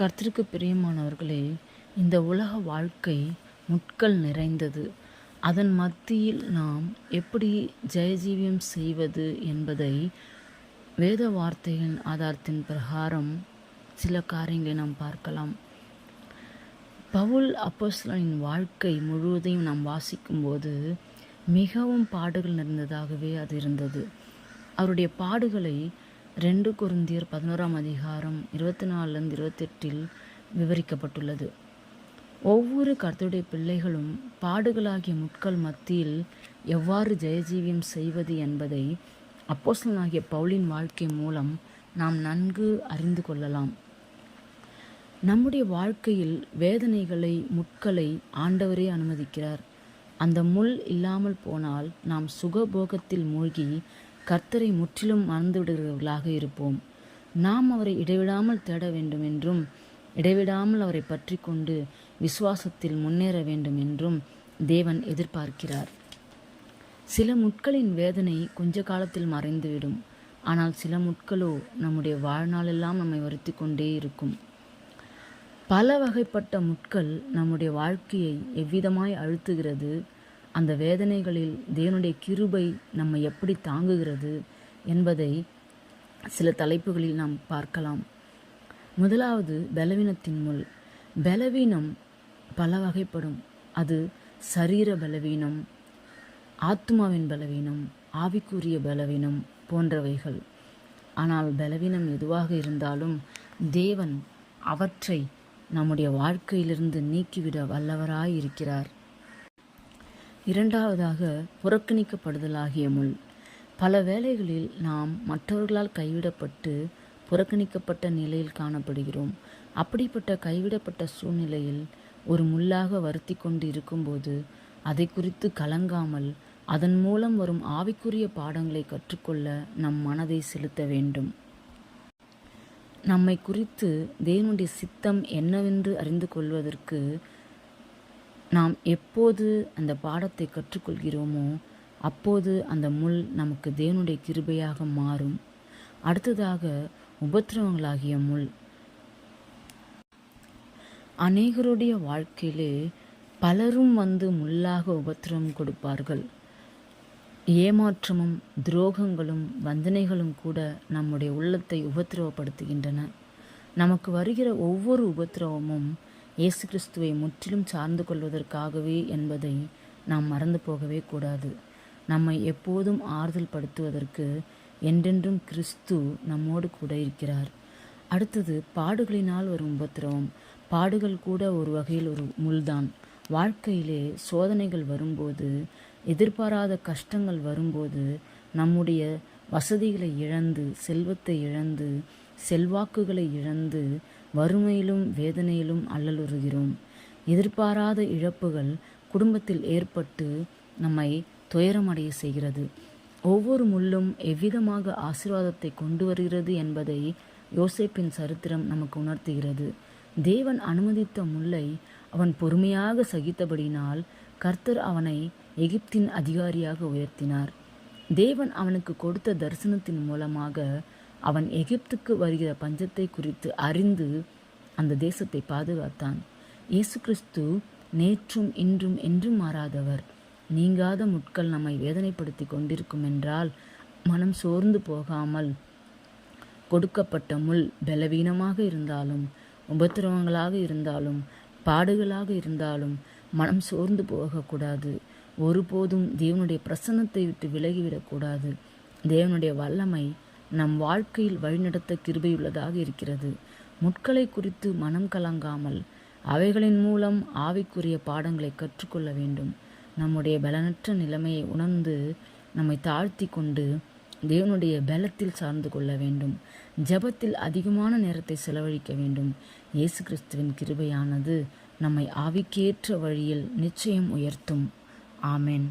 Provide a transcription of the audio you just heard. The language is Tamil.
கர்த்தருக்கு பிரியமானவர்களே இந்த உலக வாழ்க்கை முட்கள் நிறைந்தது. அதன் மத்தியில் நாம் எப்படி ஜெயஜீவியம் செய்வது என்பதை வேத வார்த்தையின் ஆதாரத்தின் பிரகாரம் சில காரியங்களை நாம் பார்க்கலாம். பவுல் அப்போஸ்தலனின் வாழ்க்கை முழுவதையும் நாம் வாசிக்கும்போது மிகவும் பாடுகள் நிறைந்ததாகவே அது இருந்தது. அவருடைய பாடுகளை ரெண்டு குருந்தியர் பதினோராம் அதிகாரம் இருபத்தி நாலுலேருந்து இருபத்தெட்டில் விவரிக்கப்பட்டுள்ளது. ஒவ்வொரு கர்த்தருடைய பிள்ளைகளும் பாடுகளாகிய முட்கள் மத்தியில் எவ்வாறு ஜெயஜீவியம் செய்வது என்பதை அப்போஸ்தலனாகிய பவுலின் வாழ்க்கை மூலம் நாம் நன்கு அறிந்து கொள்ளலாம். நம்முடைய வாழ்க்கையில் வேதனைகளை முட்களை ஆண்டவரே அனுமதிக்கிறார். அந்த முள் இல்லாமல் போனால் நாம் சுகபோகத்தில் மூழ்கி கர்த்தரை முற்றிலும் மறந்துவிடுகிறவர்களாக இருப்போம். நாம் அவரை இடைவிடாமல் தேட வேண்டும் என்றும் இடைவிடாமல் அவரை பற்றி கொண்டு விசுவாசத்தில் முன்னேற வேண்டும் என்றும் தேவன் எதிர்பார்க்கிறார். சில முட்களின் வேதனை கொஞ்ச காலத்தில் மறைந்துவிடும். ஆனால் சில முட்களோ நம்முடைய வாழ்நாளெல்லாம் நம்மை வருத்தி கொண்டே இருக்கும். பல வகைப்பட்ட முட்கள் நம்முடைய வாழ்க்கையை எவ்விதமாய் அழுத்துகிறது அந்த வேதனைகளில் தேவனுடைய கிருபை நம்மை எப்படி தாங்குகிறது என்பதை சில தலைப்புகளில் நாம் பார்க்கலாம். முதலாவது பலவீனத்தின் முள். பலவீனம் பல வகைப்படும். அது சரீர பலவீனம் ஆத்மாவின் பலவீனம் ஆவிக்குரிய பலவீனம் போன்றவைகள். ஆனால் பலவீனம் எதுவாக இருந்தாலும் தேவன் அவற்றை நம்முடைய வாழ்க்கையிலிருந்து நீக்கிவிட வல்லவராய் இருக்கிறார் இரண்டாவதாக புறக்கணிக்கப்படுதலாகிய முள். பல வேளைகளில் நாம் மற்றவர்களால் கைவிடப்பட்டு புறக்கணிக்கப்பட்ட நிலையில் காணப்படுகிறோம். அப்படிப்பட்ட கைவிடப்பட்ட சூழ்நிலையில் ஒரு முள்ளாக வருத்தி கொண்டு இருக்கும்போது அதை குறித்து கலங்காமல் அதன் மூலம் வரும் ஆவிக்குரிய பாடங்களை கற்றுக்கொள்ள நம் மனதை செலுத்த வேண்டும். நம்மை குறித்து தேவனுடைய சித்தம் என்னவென்று அறிந்து கொள்வதற்கு நாம் எப்போது அந்த பாடத்தை கற்றுக்கொள்கிறோமோ அப்போது அந்த முள் நமக்கு தேவனுடைய கிருபையாக மாறும். அடுத்ததாக உபத்திரவங்களாகிய முள். அநேகருடைய வாழ்க்கையிலே பலரும் வந்து முள்ளாக உபத்திரவம் கொடுப்பார்கள். ஏமாற்றமும் துரோகங்களும் வந்தனைகளும் கூட நம்முடைய உள்ளத்தை உபத்திரவப்படுத்துகின்றன. நமக்கு வருகிற ஒவ்வொரு உபத்திரவமும் இயேசு கிறிஸ்துவை முற்றிலும் சார்ந்து கொள்வதற்காகவே என்பதை நாம் மறந்து போகவே கூடாது. நம்மை எப்போதும் ஆறுதல் படுத்துவதற்கு என்றென்றும் கிறிஸ்து நம்மோடு கூட இருக்கிறார். அடுத்தது பாடுகளினால் வரும் உபத்திரவம். பாடுகள் கூட ஒரு வகையில் ஒரு முள்தான். வாழ்க்கையிலே சோதனைகள் வரும்போது எதிர்பாராத கஷ்டங்கள் வரும்போது நம்முடைய வசதிகளை இழந்து செல்வத்தை இழந்து செல்வாக்குகளை இழந்து வறுமையிலும் வேதனையிலும் அல்லலுறுகிறோம். எதிர்பாராத இழப்புகள் குடும்பத்தில் ஏற்பட்டு நம்மை துயரமடைய செய்கிறது. ஒவ்வொரு முள்ளும் எவ்விதமாக ஆசீர்வாதத்தை கொண்டு வருகிறது என்பதை யோசேப்பின் சரித்திரம் நமக்கு உணர்த்துகிறது. தேவன் அனுமதித்த முல்லை அவன் பொறுமையாக சகித்தபடினால் கர்த்தர் அவனை எகிப்தின் அதிகாரியாக உயர்த்தினார். தேவன் அவனுக்கு கொடுத்த தரிசனத்தின் மூலமாக அவன் எகிப்துக்கு வருகிற பஞ்சத்தை குறித்து அறிந்து அந்த தேசத்தை பாதுகாத்தான். இயேசு கிறிஸ்து நேற்றும் இன்றும் என்றும் மாறாதவர். நீங்காத முட்கள் நம்மை வேதனைப்படுத்தி கொண்டிருக்கும் என்றால் மனம் சோர்ந்து போகாமல் கொடுக்கப்பட்ட முள் பலவீனமாக இருந்தாலும் உபத்திரவங்களாக இருந்தாலும் பாடுகளாக இருந்தாலும் மனம் சோர்ந்து போகக்கூடாது. ஒருபோதும் தேவனுடைய பிரசன்னத்தை விட்டு விலகிவிடக்கூடாது. தேவனுடைய வல்லமை நம் வாழ்க்கையில் வழிநடத்த கிருபையுள்ளதாக இருக்கிறது. முட்களை குறித்து மனம் கலங்காமல் அவைகளின் மூலம் ஆவிக்குரிய பாடங்களை கற்றுக்கொள்ள வேண்டும். நம்முடைய பலனற்ற நிலைமையை உணர்ந்து நம்மை தாழ்த்தி கொண்டு தேவனுடைய பலத்தில் சார்ந்து கொள்ள வேண்டும். ஜபத்தில் அதிகமான நேரத்தை செலவழிக்க வேண்டும். இயேசு கிறிஸ்துவின் கிருபையானது நம்மை ஆவிக்கேற்ற வழியில் நிச்சயம் உயர்த்தும். ஆமேன்.